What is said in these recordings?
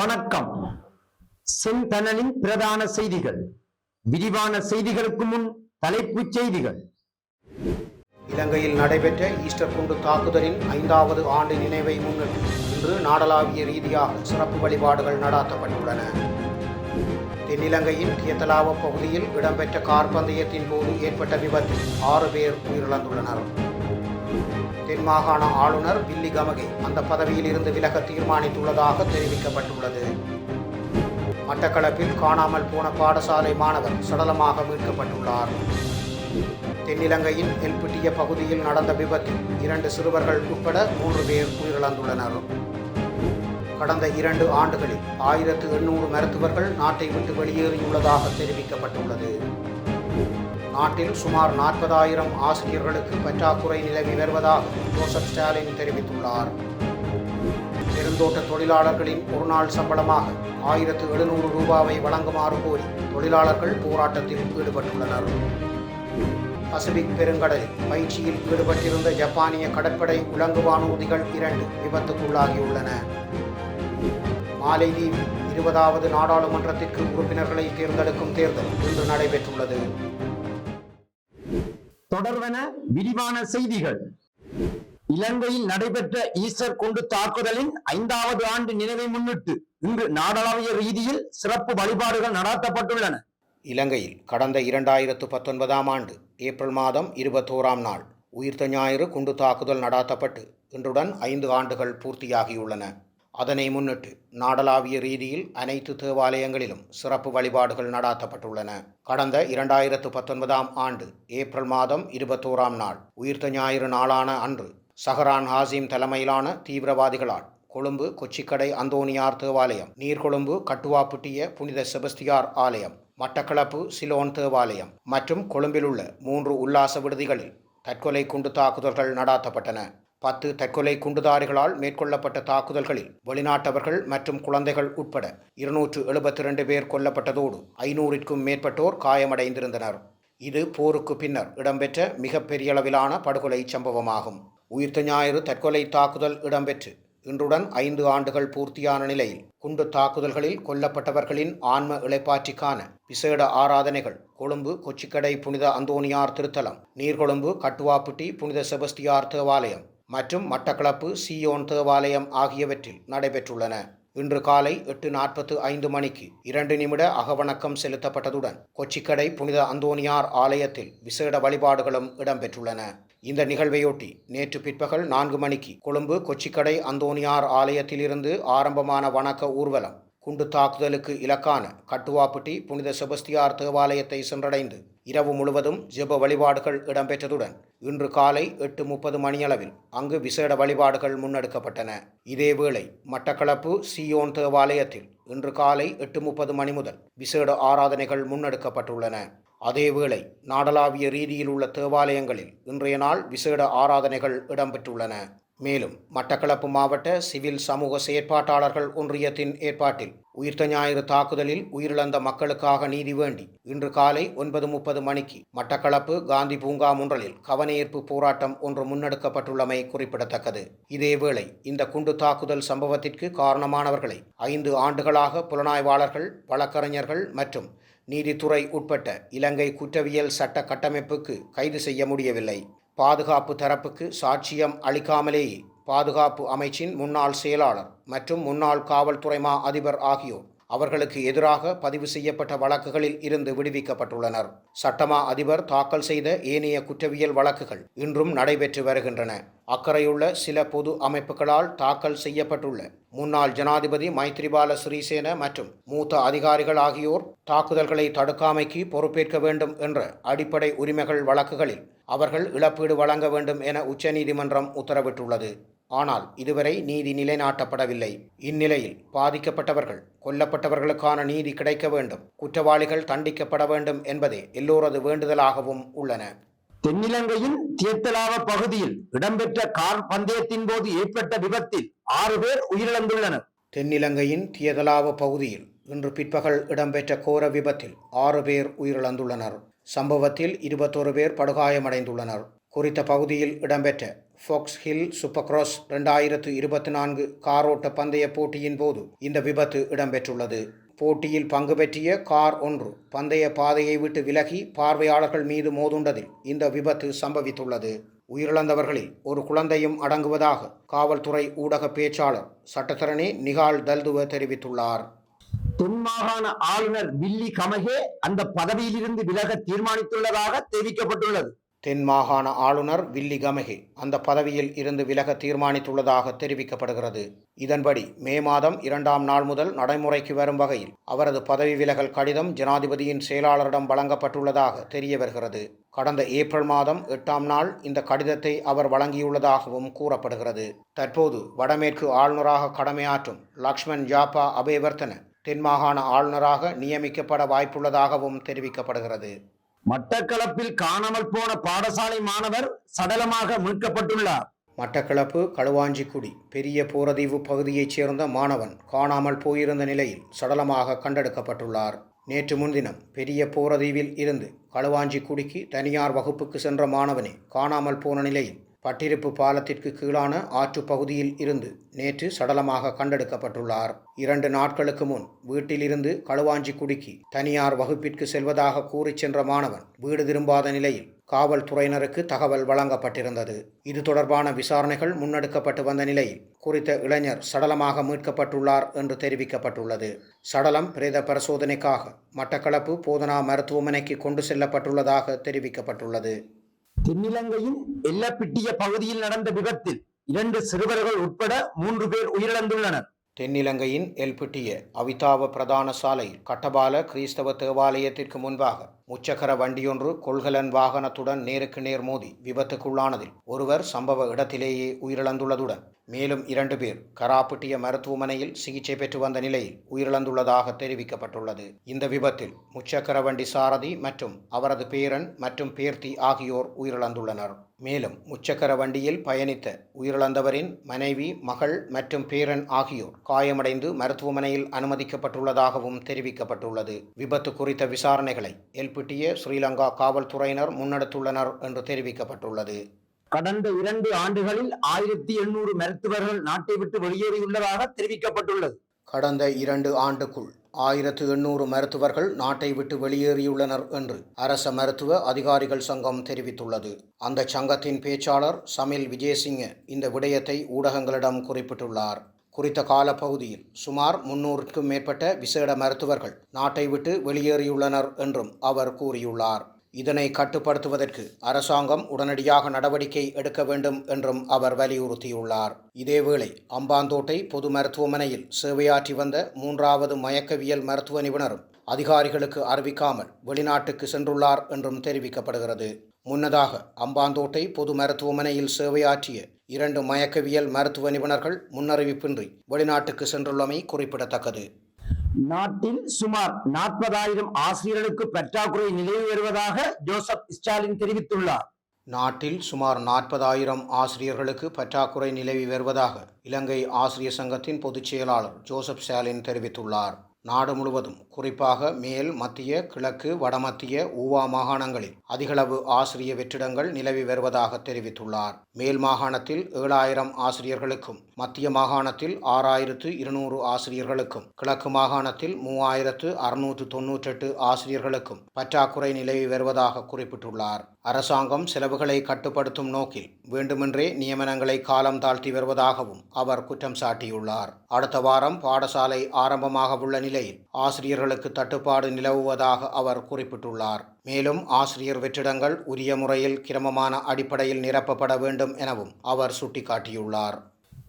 வணக்கம். செந்தனலின் பிரதான செய்திகள். விரிவான செய்திகளுக்கு முன் தலைப்புச் செய்திகள். இலங்கையில் நடைபெற்ற ஈஸ்டர் குண்டு தாக்குதலின் ஐந்தாவது ஆண்டு நினைவை முன்னிட்டு இன்று நாடளாவிய ரீதியாக சிறப்பு வழிபாடுகள் நடாத்தப்பட்டுள்ளன. தென்னிலங்கையின் கேத்தலாவ பகுதியில் இடம்பெற்ற கார் பந்தயத்தின் போது ஏற்பட்ட விபத்தில் ஆறு பேர் உயிரிழந்துள்ளனர். தென் மாகாண ஆளுநர் வில்லி கமகை அந்த பதவியில் இருந்து விலக தீர்மானித்துள்ளதாக தெரிவிக்கப்பட்டுள்ளது. மட்டக்களப்பில் காணாமல் போன பாடசாலை மாணவர் சடலமாக மீட்கப்பட்டுள்ளார். தென்னிலங்கையின் எல்பிட்டிய பகுதியில் நடந்த விபத்தில் இரண்டு சிறுவர்கள் உட்பட மூன்று பேர் உயிரிழந்துள்ளனர். கடந்த இரண்டு ஆண்டுகளில் ஆயிரத்து எண்ணூறு மருத்துவர்கள் நாட்டை விட்டு வெளியேறியுள்ளதாக தெரிவிக்கப்பட்டுள்ளது. நாட்டில் சுமார் நாற்பதாயிரம் ஆசிரியர்களுக்கு பற்றாக்குறை நிலவி வருவதாக ஜோசப் ஸ்டாலின் தெரிவித்துள்ளார். பெருந்தோட்ட தொழிலாளர்களின் ஒருநாள் சம்பளமாக ஆயிரத்து எழுநூறு ரூபாவை வழங்குமாறு கோரி தொழிலாளர்கள் போராட்டத்தில் ஈடுபட்டுள்ளனர். பசிபிக் பெருங்கடலில் பயிற்சியில் ஈடுபட்டிருந்த ஜப்பானிய கடற்படை உலங்கு வானூர்திகள் இரண்டு விபத்துக்குள்ளாகியுள்ளன. மாலைதீவில் இருபதாவது நாடாளுமன்றத்திற்கு உறுப்பினர்களை தேர்ந்தெடுக்கும் தேர்தல் இன்று நடைபெற்றுள்ளது. தொடர்வன விரிவான செய்திகள். இலங்கையில் நடைபெற்ற ஈஸ்டர் குண்டு தாக்குதலின் ஐந்தாவது ஆண்டு நினைவை முன்னிட்டு இன்று நாடளாவிய ரீதியில் சிறப்பு வழிபாடுகள் நடாத்தப்பட்டுள்ளன. இலங்கையில் கடந்த இரண்டாயிரத்து பத்தொன்பதாம் ஆண்டு ஏப்ரல் மாதம் இருபத்தோராம் நாள் உயிர்த்த ஞாயிறு குண்டு தாக்குதல் நடாத்தப்பட்டு இன்றுடன் ஐந்து ஆண்டுகள் பூர்த்தியாகியுள்ளன. அதனை முன்னிட்டு நாடளாவிய ரீதியில் அனைத்து தேவாலயங்களிலும் சிறப்பு வழிபாடுகள் நடாத்தப்பட்டுள்ளன. கடந்த இரண்டாயிரத்து பத்தொன்பதாம் ஆண்டு ஏப்ரல் மாதம் இருபத்தோராம் நாள் உயிர்த்த ஞாயிறு நாளான அன்று சஹரான் ஹாசிம் தலைமையிலான தீவிரவாதிகளால் கொழும்பு கொச்சிக்கடை அந்தோனியார் தேவாலயம் நீர்கொழும்பு கட்டுவாப்புட்டிய புனித செபஸ்தியார் ஆலயம் மட்டக்களப்பு சிலோன் தேவாலயம் மற்றும் கொழும்பிலுள்ள மூன்று உல்லாச விடுதிகளில் தற்கொலை குண்டு தாக்குதல்கள் நடாத்தப்பட்டன. பத்து தற்கொலை குண்டுதாரிகளால் மேற்கொள்ளப்பட்ட தாக்குதல்களில் வெளிநாட்டவர்கள் மற்றும் குழந்தைகள் உட்பட இருநூற்று எழுபத்தி ரெண்டு பேர் கொல்லப்பட்டதோடு ஐநூறிற்கும் மேற்பட்டோர் காயமடைந்திருந்தனர். இது போருக்கு பின்னர் இடம்பெற்ற மிகப்பெரிய அளவிலான படுகொலை சம்பவமாகும். உயிர்த்த ஞாயிறு தற்கொலை தாக்குதல் இடம்பெற்று இன்றுடன் ஐந்து ஆண்டுகள் பூர்த்தியான நிலையில் குண்டு தாக்குதல்களில் கொல்லப்பட்டவர்களின் ஆன்ம இழைப்பாற்றிக்கான விசேட ஆராதனைகள் கொழும்பு கொச்சிக்கடை புனித அந்தோனியார் திருத்தலம் நீர்கொழும்பு கட்டுவாப்பட்டி புனித செபஸ்தியார் தேவாலயம் மற்றும் மட்டக்களப்பு சியோன் தேவாலயம் ஆகியவற்றில் நடைபெற்றுள்ளன. இன்று காலை எட்டு நாற்பத்து ஐந்து மணிக்கு இரண்டு நிமிட அகவணக்கம் செலுத்தப்பட்டதுடன் கொச்சிக்கடை புனித அந்தோனியார் ஆலயத்தில் விசேட வழிபாடுகளும் இடம்பெற்றுள்ளன. இந்த நிகழ்வையொட்டி நேற்று பிற்பகல் நான்கு மணிக்கு கொழும்பு கொச்சிக்கடை அந்தோனியார் ஆலயத்திலிருந்து ஆரம்பமான வணக்க ஊர்வலம் குண்டு தாக்குதலுக்கு இலக்கான கட்டுவாப்பட்டி புனித செபஸ்தியார் தேவாலயத்தை சென்றடைந்து இரவு முழுவதும் ஜெப வழிபாடுகள் இடம்பெற்றதுடன் இன்று காலை எட்டு முப்பது மணியளவில் அங்கு விசேட வழிபாடுகள் முன்னெடுக்கப்பட்டன. இதேவேளை மட்டக்களப்பு சியோன் தேவாலயத்தில் இன்று காலை எட்டு முப்பது மணி முதல் விசேட ஆராதனைகள் முன்னெடுக்கப்பட்டுள்ளன. அதேவேளை நாடளாவிய ரீதியில் உள்ள தேவாலயங்களில் இன்றைய நாள் விசேட ஆராதனைகள் இடம்பெற்றுள்ளன. மேலும் மட்டக்களப்பு மாவட்ட சிவில் சமூக செயற்பாட்டாளர்கள் ஒன்றியத்தின் ஏற்பாட்டில் உயிர்த்த ஞாயிறு தாக்குதலில் உயிரிழந்த மக்களுக்காக நீதி வேண்டி இன்று காலை ஒன்பது முப்பது மணிக்கு மட்டக்களப்பு காந்தி பூங்கா முன்றலில் கவனஈர்ப்பு போராட்டம் ஒன்று முன்னெடுக்கப்பட்டுள்ளமை குறிப்பிடத்தக்கது. இதேவேளை இந்த குண்டு தாக்குதல் சம்பவத்திற்கு காரணமானவர்களை ஐந்து ஆண்டுகளாக புலனாய்வாளர்கள் வழக்கறிஞர்கள் மற்றும் நீதித்துறை உட்பட்ட இலங்கை குற்றவியல் சட்ட கட்டமைப்புக்கு கைது செய்ய முடியவில்லை. பாதுகாப்பு தரப்புக்கு சாட்சியம் அளிக்காமலேயே பாதுகாப்பு அமைச்சின் முன்னாள் செயலாளர் மற்றும் முன்னாள் காவல்துறை மா அதிபர் ஆகியோர் அவர்களுக்கு எதிராக பதிவு செய்யப்பட்ட வழக்குகளில் இருந்து விடுவிக்கப்பட்டுள்ளனர். சட்டமா அதிபர் தாக்கல் செய்த ஏனைய குற்றவியல் வழக்குகள் இன்றும் நடைபெற்று வருகின்றன. அக்கறையுள்ள சில பொது அமைப்புகளால் தாக்கல் செய்யப்பட்டுள்ள முன்னாள் ஜனாதிபதி மைத்ரிபால சிறிசேன மற்றும் மூத்த அதிகாரிகள் ஆகியோர் தாக்குதல்களை தடுக்காமைக்கு பொறுப்பேற்க வேண்டும் என்ற அடிப்படை உரிமைகள் வழக்குகளில் அவர்கள் இழப்பீடு வழங்க வேண்டும் என உச்சநீதிமன்றம் உத்தரவிட்டுள்ளது. ஆனால் இதுவரை நீதி நிலைநாட்டப்படவில்லை. இந்நிலையில் பாதிக்கப்பட்டவர்கள் கொல்லப்பட்டவர்களுக்கான நீதி கிடைக்க வேண்டும் குற்றவாளிகள் தண்டிக்கப்பட வேண்டும் என்பதே எல்லோரது வேண்டுதலாகவும் உள்ளன. தென்னிலங்கையின் தியத்தலாவ பகுதியில் இடம்பெற்ற கார் பந்தயத்தின் போது ஏற்பட்ட விபத்தில் ஆறு பேர் உயிரிழந்துள்ளனர். தென்னிலங்கையின் தியதலாவ பகுதியில் இன்று பிற்பகல் இடம்பெற்ற கோர விபத்தில் ஆறு பேர் உயிரிழந்துள்ளனர். சம்பவத்தில் இருபத்தொரு பேர் படுகாயமடைந்துள்ளனர். குறித்த பகுதியில் இடம்பெற்ற ஃபோக்ஸ் ஹில் சூப்பர் கிராஸ் ரெண்டாயிரத்து இருபத்தி நான்கு காரோட்ட பந்தய போட்டியின் போது இந்த விபத்து இடம்பெற்றுள்ளது. போட்டியில் பங்கு பெற்றிய கார் ஒன்று பந்தய பாதையை விட்டு விலகி பார்வையாளர்கள் மீது மோதுண்டதில் இந்த விபத்து சம்பவித்துள்ளது. உயிரிழந்தவர்களில் ஒரு குழந்தையும் அடங்குவதாக காவல்துறை ஊடக பேச்சாளர் சட்டத்தரணி நிகால் தல்துவ தெரிவித்துள்ளார். தென்மாகாண ஆளுநர் வில்லி கமகே அந்த பதவியிலிருந்து விலக தீர்மானித்துள்ளதாக தெரிவிக்கப்பட்டுள்ளது. தென் மாகாண ஆளுநர் வில்லி கமகே அந்த பதவியில் இருந்து விலக தீர்மானித்துள்ளதாக தெரிவிக்கப்படுகிறது. இதன்படி மே மாதம் இரண்டாம் நாள் முதல் நடைமுறைக்கு வரும் வகையில் அவரது பதவி விலகல் கடிதம் ஜனாதிபதியின் செயலாளரிடம் வழங்கப்பட்டுள்ளதாக தெரிய வருகிறது. கடந்த ஏப்ரல் மாதம் எட்டாம் நாள் இந்த கடிதத்தை அவர் வழங்கியுள்ளதாகவும் கூறப்படுகிறது. தற்போது வடமேற்கு ஆளுநராக கடமையாற்றும் லக்ஷ்மண் ஜாப்பா அபேவர்த்தன தென் மாகாண ஆளுநராக நியமிக்கப்பட வாய்ப்புள்ளதாகவும் தெரிவிக்கப்படுகிறது. மட்டக்களப்பில் காணாமல் போன பாடசாலை மாணவர் சடலமாக மீட்கப்பட்டுள்ளார். மட்டக்களப்பு களுவாஞ்சிக்குடி பெரிய போரதீவு பகுதியைச் சேர்ந்த மாணவன் காணாமல் போயிருந்த நிலையில் சடலமாக கண்டெடுக்கப்பட்டுள்ளார். நேற்று முன்தினம் பெரிய போரதீவில் இருந்து களுவாஞ்சிக்குடிக்கு தனியார் வகுப்புக்கு சென்ற மாணவனே காணாமல் போன நிலையில் பட்டிருப்பு பாலத்திற்கு கீழான ஆற்று பகுதியில் இருந்து நேற்று சடலமாக கண்டெடுக்கப்பட்டுள்ளார். இரண்டு நாட்களுக்கு முன் வீட்டிலிருந்து களுவாஞ்சிக்குடிக்கு தனியார் வகுப்பிற்கு செல்வதாக கூறிச் சென்ற மாணவன் வீடு திரும்பாத நிலையில் காவல்துறையினருக்கு தகவல் வழங்கப்பட்டிருந்தது. இது தொடர்பான விசாரணைகள் முன்னெடுக்கப்பட்டு வந்த நிலையில் குறித்த இளைஞர் சடலமாக மீட்கப்பட்டுள்ளார் என்று தெரிவிக்கப்பட்டுள்ளது. சடலம் பிரேத பரிசோதனைக்காக மட்டக்களப்பு போதனா மருத்துவமனைக்கு கொண்டு செல்லப்பட்டுள்ளதாக தெரிவிக்கப்பட்டுள்ளது. தென்னிலங்கையின் எல்லப்பிட்டிய பகுதியில் நடந்த விபத்தில் இரண்டு சிறுவர்கள் உட்பட மூன்று பேர் உயிரிழந்துள்ளனர். தென்னிலங்கையின் எல்பிட்டிய அவிதாவ பிரதான சாலை கட்டபால கிறிஸ்தவ தேவாலயத்திற்கு முன்பாக முச்சக்கர வண்டியொன்று கொள்கலன் வாகனத்துடன் நேருக்கு நேர் மோதி விபத்துக்குள்ளானதில் ஒருவர் சம்பவ இடத்திலேயே உயிரிழந்துள்ளதுடன் மேலும் இரண்டு பேர் கராப்பட்டிய மருத்துவமனையில் சிகிச்சை பெற்று வந்த நிலையில் உயிரிழந்துள்ளதாக தெரிவிக்கப்பட்டுள்ளது. இந்த விபத்தில் முச்சக்கர வண்டி சாரதி மற்றும் அவரது பேரன் மற்றும் பேர்த்தி ஆகியோர் உயிரிழந்துள்ளனர். மேலும் முச்சக்கர வண்டியில் பயணித்த உயிரிழந்தவரின் மனைவி மகள் மற்றும் பேரன் ஆகியோர் காயமடைந்து மருத்துவமனையில் அனுமதிக்கப்பட்டுள்ளதாகவும் தெரிவிக்கப்பட்டுள்ளது. விபத்து குறித்த விசாரணைகளை எல்பிட்டிய ஸ்ரீலங்கா காவல்துறையினர் முன்னெடுத்துள்ளனர் என்று தெரிவிக்கப்பட்டுள்ளது. கடந்த இரண்டு ஆண்டுகளில் ஆயிரத்தி எண்ணூறு மருத்துவர்கள் நாட்டை விட்டு வெளியேறியுள்ளதாக தெரிவிக்கப்பட்டுள்ளது. கடந்த இரண்டு ஆண்டுக்குள் ஆயிரத்து எண்ணூறு மருத்துவர்கள் நாட்டை விட்டு வெளியேறியுள்ளனர் என்று அரச மருத்துவ அதிகாரிகள் சங்கம் தெரிவித்துள்ளது. அந்த சங்கத்தின் பேச்சாளர் சமில் விஜயசிங்க இந்த விடயத்தை ஊடகங்களிடம் குறிப்பிட்டுள்ளார். குறித்த காலப்பகுதியில் சுமார் முன்னூறுக்கும் மேற்பட்ட விசேட மருத்துவர்கள் நாட்டை விட்டு வெளியேறியுள்ளனர் என்றும் அவர் கூறியுள்ளார். இதனை கட்டுப்படுத்துவதற்கு அரசாங்கம் உடனடியாக நடவடிக்கை எடுக்க வேண்டும் என்றும் அவர் வலியுறுத்தியுள்ளார். இதேவேளை அம்பாந்தோட்டை பொது மருத்துவமனையில் சேவையாற்றி வந்த மூன்றாவது மயக்கவியல் மருத்துவ நிபுணரும் அதிகாரிகளுக்கு அறிவிக்காமல் வெளிநாட்டுக்கு சென்றுள்ளார் என்றும் தெரிவிக்கப்படுகிறது. முன்னதாக அம்பாந்தோட்டை பொது மருத்துவமனையில் சேவையாற்றிய இரண்டு மயக்கவியல் மருத்துவ நிபுணர்கள் முன்னறிவிப்பின்றி வெளிநாட்டுக்கு சென்றுள்ளமை குறிப்பிடத்தக்கது. நாட்டில் சுமார் நாற்பதாயிரம் ஆசிரியர்களுக்கு பற்றாக்குறை நிலவி வருவதாக ஜோசப் ஸ்டாலின் தெரிவித்துள்ளார். நாட்டில் சுமார் நாற்பதாயிரம் ஆசிரியர்களுக்கு பற்றாக்குறை நிலவி வருவதாக இலங்கை ஆசிரியர் சங்கத்தின் பொதுச் செயலாளர் ஜோசப் ஸ்டாலின் தெரிவித்துள்ளார். நாடு முழுவதும் குறிப்பாக மேல் மத்திய கிழக்கு வடமத்திய ஊவா மாகாணங்களில் அதிகளவு ஆசிரிய வெற்றிடங்கள் நிலவி வருவதாக தெரிவித்துள்ளார். மேல் மாகாணத்தில் ஏழாயிரம் ஆசிரியர்களுக்கும் மத்திய மாகாணத்தில் ஆறாயிரத்து இருநூறு ஆசிரியர்களுக்கும் கிழக்கு மாகாணத்தில் மூவாயிரத்து அறுநூற்று தொன்னூற்றெட்டு ஆசிரியர்களுக்கும் பற்றாக்குறை நிலவி வருவதாக குறிப்பிட்டுள்ளார். அரசாங்கம் செலவுகளை கட்டுப்படுத்தும் நோக்கில் வேண்டுமென்றே நியமனங்களை காலம் தாழ்த்தி வருவதாகவும் அவர் குற்றம் சாட்டியுள்ளார். அடுத்த வாரம் பாடசாலை ஆரம்பமாக உள்ள நிலையில் ஆசிரியர்களுக்கு தட்டுப்பாடு நிலவுவதாக அவர் குறிப்பிட்டுள்ளார். மேலும் ஆசிரியர் வெற்றிடங்கள் உரிய முறையில் கிரமமான அடிப்படையில் நிரப்பப்பட வேண்டும் எனவும் அவர் சுட்டிக்காட்டியுள்ளார்.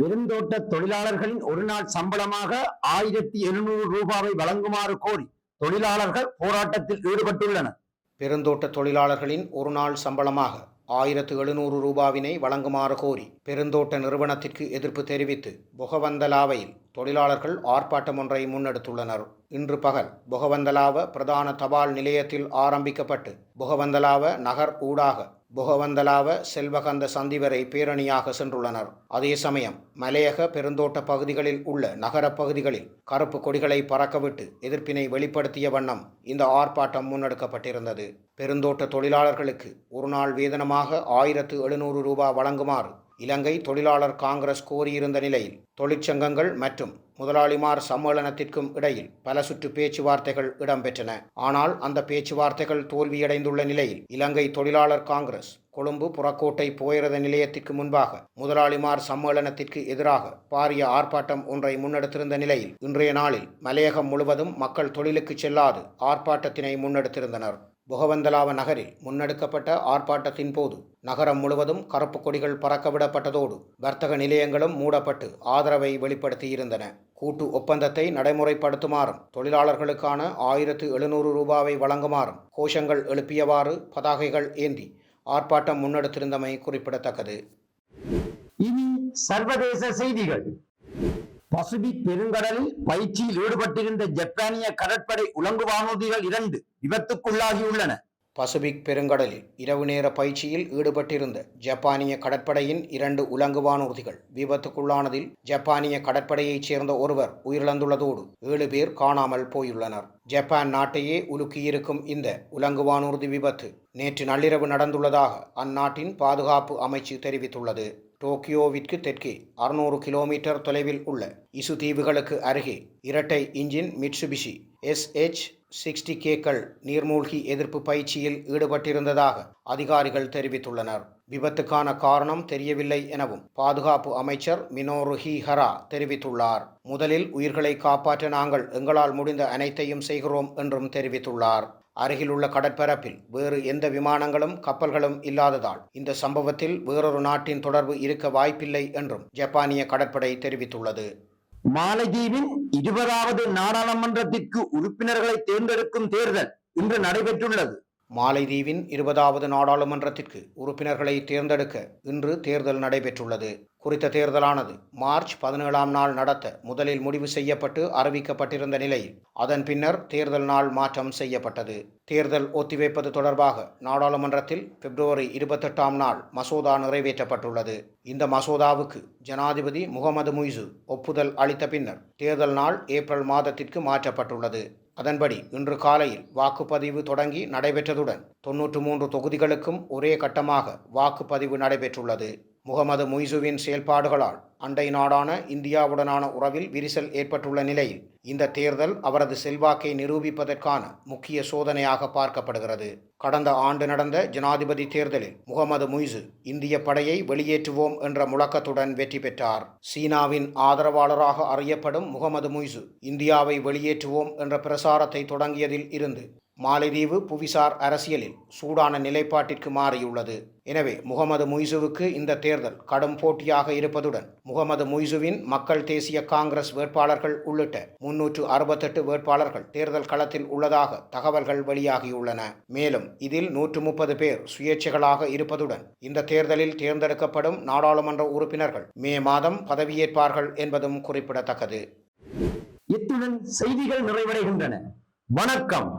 பெருந்தோட்ட தொழிலாளர்களின் ஒரு நாள் சம்பளமாக ஆயிரத்தி எழுநூறு ரூபாவை வழங்குமாறு கோரி தொழிலாளர்கள் போராட்டத்தில் ஈடுபட்டுள்ளனர். பெருந்தோட்ட தொழிலாளர்களின் ஒரு நாள் சம்பளமாக ஆயிரத்து எழுநூறு ரூபாவினை வழங்குமாறு கோரி பெருந்தோட்ட நிறுவனத்திற்கு எதிர்ப்பு தெரிவித்து பொகவந்தலாவையில் தொழிலாளர்கள் ஆர்ப்பாட்டம் ஒன்றை முன்னெடுத்துள்ளனர். இன்று பகல் பொகவந்தலாவ பிரதான தபால் நிலையத்தில் ஆரம்பிக்கப்பட்டு பொகவந்தலாவ நகர் ஊடாக புகவந்தலாவ செல்வகந்த சந்தி வரை பேரணியாக சென்றுள்ளனர். அதே சமயம் மலையக பெருந்தோட்ட பகுதிகளில் உள்ள நகரப் பகுதிகளில் கருப்பு கொடிகளை பறக்கவிட்டு எதிர்ப்பினை வெளிப்படுத்திய வண்ணம் இந்த ஆர்ப்பாட்டம் முன்னெடுக்கப்பட்டிருந்தது. பெருந்தோட்ட தொழிலாளர்களுக்கு ஒரு நாள் வேதனமாக ஆயிரத்து எழுநூறு ரூபாய் வழங்குமாறு இலங்கை தொழிலாளர் காங்கிரஸ் கோரியிருந்த நிலையில் தொழிற்சங்கங்கள் மற்றும் முதலாளிமார் சம்மேளனத்திற்கும் இடையில் பல சுற்று பேச்சுவார்த்தைகள் இடம்பெற்றன. ஆனால் அந்த பேச்சுவார்த்தைகள் தோல்வியடைந்துள்ள நிலையில் இலங்கை தொழிலாளர் காங்கிரஸ் கொழும்பு புறக்கோட்டை போயிரத நிலையத்திற்கு முன்பாக முதலாளிமார் சம்மேளனத்திற்கு எதிராக பாரிய ஆர்ப்பாட்டம் ஒன்றை முன்னெடுத்திருந்த நிலையில் இன்றைய நாளில் மலையகம் முழுவதும் மக்கள் தொழிலுக்கு செல்லாது ஆர்ப்பாட்டத்தினை முன்னெடுத்திருந்தனர். புகவந்தலாவ நகரில் முன்னெடுக்கப்பட்ட ஆர்ப்பாட்டத்தின் போது நகரம் முழுவதும் கருப்பு கொடிகள் பறக்கவிடப்பட்டதோடு வர்த்தக நிலையங்களும் மூடப்பட்டு ஆதரவை வெளிப்படுத்தியிருந்தன. கூட்டு ஒப்பந்தத்தை நடைமுறைப்படுத்துமாறும் தொழிலாளர்களுக்கான ஆயிரத்து எழுநூறு ரூபாவை வழங்குமாறும் கோஷங்கள் எழுப்பியவாறு பதாகைகள் ஏந்தி ஆர்ப்பாட்டம் முன்னெடுத்திருந்தமை குறிப்பிடத்தக்கது. இனி சர்வதேச செய்திகள். பசிபிக் பெருங்கடலில் பயிற்சியில் ஈடுபட்டிருந்த ஜப்பானிய கடற்படை உலங்கு வானூர்திகள் இரண்டு விபத்துக்குள்ளாகியுள்ளன. பசிபிக் பெருங்கடலில் இரவு நேர பயிற்சியில் ஈடுபட்டிருந்த ஜப்பானிய கடற்படையின் இரண்டு உலங்கு வானூர்திகள் விபத்துக்குள்ளானதில் ஜப்பானிய கடற்படையைச் சேர்ந்த ஒருவர் உயிரிழந்துள்ளதோடு ஏழு பேர் காணாமல் போயுள்ளனர். ஜப்பான் நாட்டையே உலுக்கியிருக்கும் இந்த உலங்கு வானூர்தி விபத்து நேற்று நள்ளிரவு நடந்துள்ளதாக அந்நாட்டின் பாதுகாப்பு அமைச்சு தெரிவித்துள்ளது. டோக்கியோவிற்கு தெற்கே அறுநூறு கிலோமீட்டர் தொலைவில் உள்ள இசு தீவுகளுக்கு அருகே இரட்டை engine Mitsubishi S H sixty கேக்கள் நீர்மூழ்கி எதிர்ப்பு பயிற்சியில் ஈடுபட்டிருந்ததாக அதிகாரிகள் தெரிவித்துள்ளனர். விபத்துக்கான காரணம் தெரியவில்லை எனவும் பாதுகாப்பு அமைச்சர் மினோரு ஹரா தெரிவித்துள்ளார். முதலில் உயிர்களை காப்பாற்ற நாங்கள் எங்களால் முடிந்த அனைத்தையும் செய்கிறோம் என்றும் தெரிவித்துள்ளார். அருகிலுள்ள கடற்பரப்பில் வேறு எந்த விமானங்களும் கப்பல்களும் இல்லாததால் இந்த சம்பவத்தில் வேறொரு நாட்டின் தொடர்பு இருக்க வாய்ப்பில்லை என்றும் ஜப்பானிய கடற்படை தெரிவித்துள்ளது. மாலத்தீவின் இருபதாவது நாடாளுமன்றத்திற்கு உறுப்பினர்களை தேர்ந்தெடுக்கும் தேர்தல் இன்று நடைபெற்றுள்ளது. மாலைதீவின் இருபதாவது நாடாளுமன்றத்திற்கு உறுப்பினர்களை தேர்ந்தெடுக்க இன்று தேர்தல் நடைபெற்றுள்ளது. குறித்த தேர்தலானது மார்ச் பதினேழாம் நாள் நடத்த முதலில் முடிவு செய்யப்பட்டு அறிவிக்கப்பட்டிருந்த நிலையில் அதன் பின்னர் தேர்தல் நாள் மாற்றம் செய்யப்பட்டது. தேர்தல் ஒத்திவைப்பது தொடர்பாக நாடாளுமன்றத்தில் பிப்ரவரி இருபத்தெட்டாம் நாள் மசோதா நிறைவேற்றப்பட்டுள்ளது. இந்த மசோதாவுக்கு ஜனாதிபதி முகமது முய்சு ஒப்புதல் அளித்த பின்னர் தேர்தல் நாள் ஏப்ரல் மாதத்திற்கு மாற்றப்பட்டுள்ளது. அதன்படி இன்று காலையில் வாக்குப்பதிவு தொடங்கி நடைபெற்றதுடன் தொன்னூற்று மூன்று தொகுதிகளுக்கும் ஒரே கட்டமாக வாக்குப்பதிவு நடைபெற்றுள்ளது. முகமது முய்சுவின் செயல்பாடுகளால் அண்டை நாடான இந்தியாவுடனான உறவில் விரிசல் ஏற்பட்டுள்ள நிலையில் இந்த தேர்தல் அவரது செல்வாக்கை நிரூபிப்பதற்கான முக்கிய சோதனையாக பார்க்கப்படுகிறது. கடந்த ஆண்டு நடந்த ஜனாதிபதி தேர்தலில் முகமது முய்சு இந்திய படையை வெளியேற்றுவோம் என்ற முழக்கத்துடன் வெற்றி பெற்றார். சீனாவின் ஆதரவாளராக அறியப்படும் முகமது முய்சு இந்தியாவை வெளியேற்றுவோம் என்ற பிரசாரத்தை தொடங்கியதில் இருந்து மாலைதீவு புவிசார் அரசியலில் சூடான நிலைப்பாட்டிற்கு மாறியுள்ளது. எனவே முகமது முய்சுவுக்கு இந்த தேர்தல் கடும் போட்டியாக இருப்பதுடன் முகமது முய்சுவின் மக்கள் தேசிய காங்கிரஸ் வேட்பாளர்கள் உள்ளிட்ட முன்னூற்று அறுபத்தெட்டு வேட்பாளர்கள் தேர்தல் களத்தில் உள்ளதாக தகவல்கள் வெளியாகியுள்ளன. மேலும் இதில் நூற்று முப்பது பேர் சுயேட்சைகளாக இருப்பதுடன் இந்த தேர்தலில் தேர்ந்தெடுக்கப்படும் நாடாளுமன்ற உறுப்பினர்கள் மே மாதம் பதவியேற்பார்கள் என்பதும் குறிப்பிடத்தக்கது. இத்துடன் செய்திகள் நிறைவடைகின்றன. வணக்கம்.